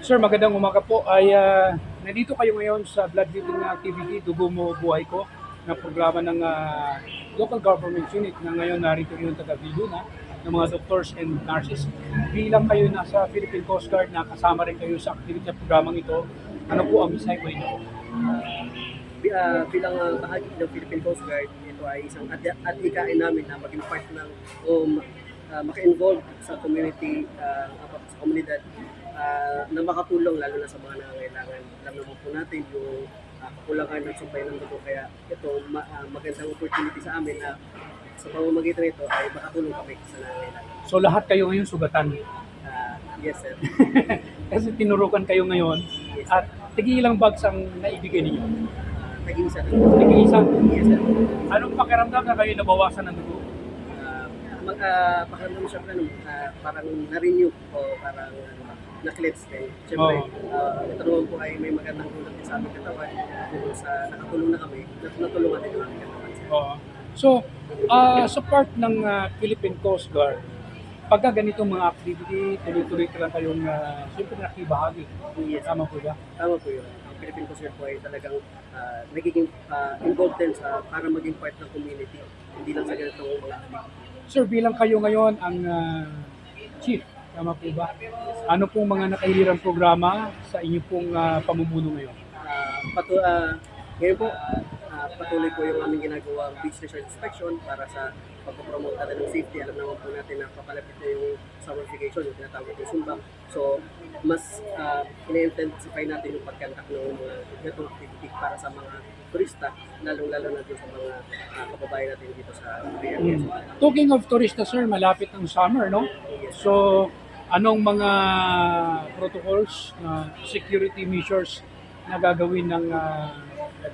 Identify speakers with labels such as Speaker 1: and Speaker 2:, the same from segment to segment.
Speaker 1: Sir, magandang umaga po. Ay, ah, nandito kayo ngayon sa Blood Giving Activity, Dugo Mo Buhay Ko, na programa ng ah, local government unit na ngayon narito rin yung taga na ng mga doctors and nurses. Bilang kayo nasa Philippine Coast Guard na kasama rin kayo sa activity sa programang ito, ano po ang mensahe ko inyo?
Speaker 2: Ah, bilang ah, bahagi ng Philippine Coast Guard, ito ay isang ad- adhikain namin na maging part ng ma- ah, maka-involve sa community, ah, sa komunidad ah, na makatulong lalo na sa mga nangangailangan. Alam naman po natin yung ah, kakulangan ng supply ng dugo kaya ito ma- ah, magandang opportunity sa amin na sa pamamagitan nito ay makatulong kami sa nangangailangan.
Speaker 1: So lahat kayo ngayon sugatan.
Speaker 2: Ah, yes sir.
Speaker 1: Kasi tinurukan kayo ngayon
Speaker 2: Yes,
Speaker 1: at tigilang bags ang naibigay ninyo.
Speaker 2: Tag-iisa.
Speaker 1: Tig-isang.
Speaker 2: Yes sir.
Speaker 1: Anong pakiramdam na kayo nabawasan ng dugo?
Speaker 2: Uh, mag uh, pakiramdam siya ano, ah, parang na-renew o parang ano, na-cleanse din. Siyempre,
Speaker 1: Oo.
Speaker 2: ah, ito naman po ay may magandang tulong sa aming katawan. Kung sa nakatulong na kami, nat- natulungan din yung aming katawan.
Speaker 1: Oo. So, ah, sa part ng ah, Philippine Coast Guard, pagka ganitong mga activity, tuloy-tuloy ka lang kayong uh, siyempre nakibahagi.
Speaker 2: Yes,
Speaker 1: Tama po ba?
Speaker 2: tama po yun. Ang Philippine Coast Guard po ay talagang ah, nagiging ah, involved din sa para maging part ng community. Hindi lang sa ganitong mga activity.
Speaker 1: Sir, bilang kayo ngayon ang ah, chief, tama po ba? Ano pong mga nakahilirang programa sa inyo pong ah, pamumuno ngayon?
Speaker 2: Ah, patu ah, ngayon po, patuloy po yung aming ginagawa beach resort inspection para sa pagpapromote natin ng safety. Alam naman po natin na papalapit na yung summer vacation, yung tinatawag yung Sumba. So, mas uh, ina-intensify natin yung pagkantak ng mga ganitong activity para sa mga turista, lalong-lalo na dun sa mga uh, kababayan natin dito sa area.
Speaker 1: Mm. Talking of turista, sir, malapit ang summer, no? So, anong mga protocols na security measures na gagawin ng ah,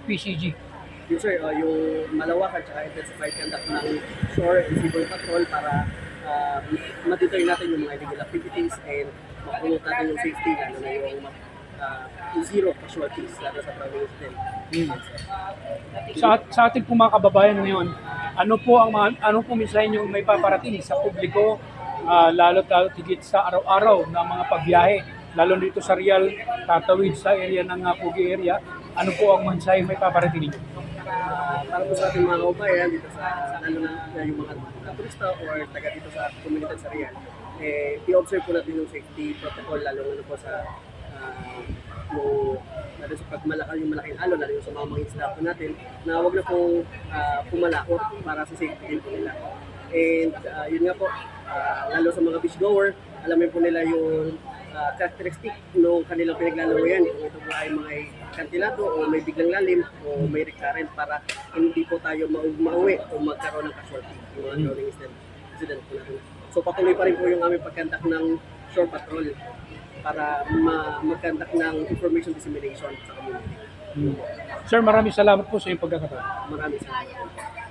Speaker 1: PCG?
Speaker 2: Yun sir, uh, yung malawak at saka intensified conduct ng shore and civil patrol para uh, ma-deter natin yung mga illegal activities and makapromote natin yung safety, lalo na yung uh, zero casualties, lalo sa province din.
Speaker 1: Hmm. Sa, sa ating mga kababayan ngayon, ano po ang mga, ano po mensahe nyo may paparating sa publiko, ah, lalo lalo higit sa araw-araw na mga pagbiyahe, lalo dito sa Real, tatawid sa area ng uh, Pugi area, ano po ang mensahe may paparating ninyo?
Speaker 2: Uh, para po sa ating mga kababayan dito sa, lalo na, yung mga turista or taga dito sa komunidad sa Rian, eh, i-observe po natin yung safety protocol, lalo na po sa uh, yung, lalo sa pag malakal yung malaking alon, lalo sa mga mga po natin, na wag na pong uh, pumalaot para sa safety din po nila. And uh, yun nga po, uh, lalo sa mga beachgoer, alamin po nila yung uh, characteristic ng kanilang pinaglalawayan. Kung ito po ay may kantilado o may biglang lalim o may recurrent para hindi po tayo mau mauwi o magkaroon ng casualty. Yung mga drowning incident, incident po natin. So patuloy pa rin po yung aming pagkandak ng shore patrol para ma magkandak ng information dissemination sa community.
Speaker 1: Hmm. Sir, maraming salamat po sa iyong pagkakataon.
Speaker 2: Maraming salamat.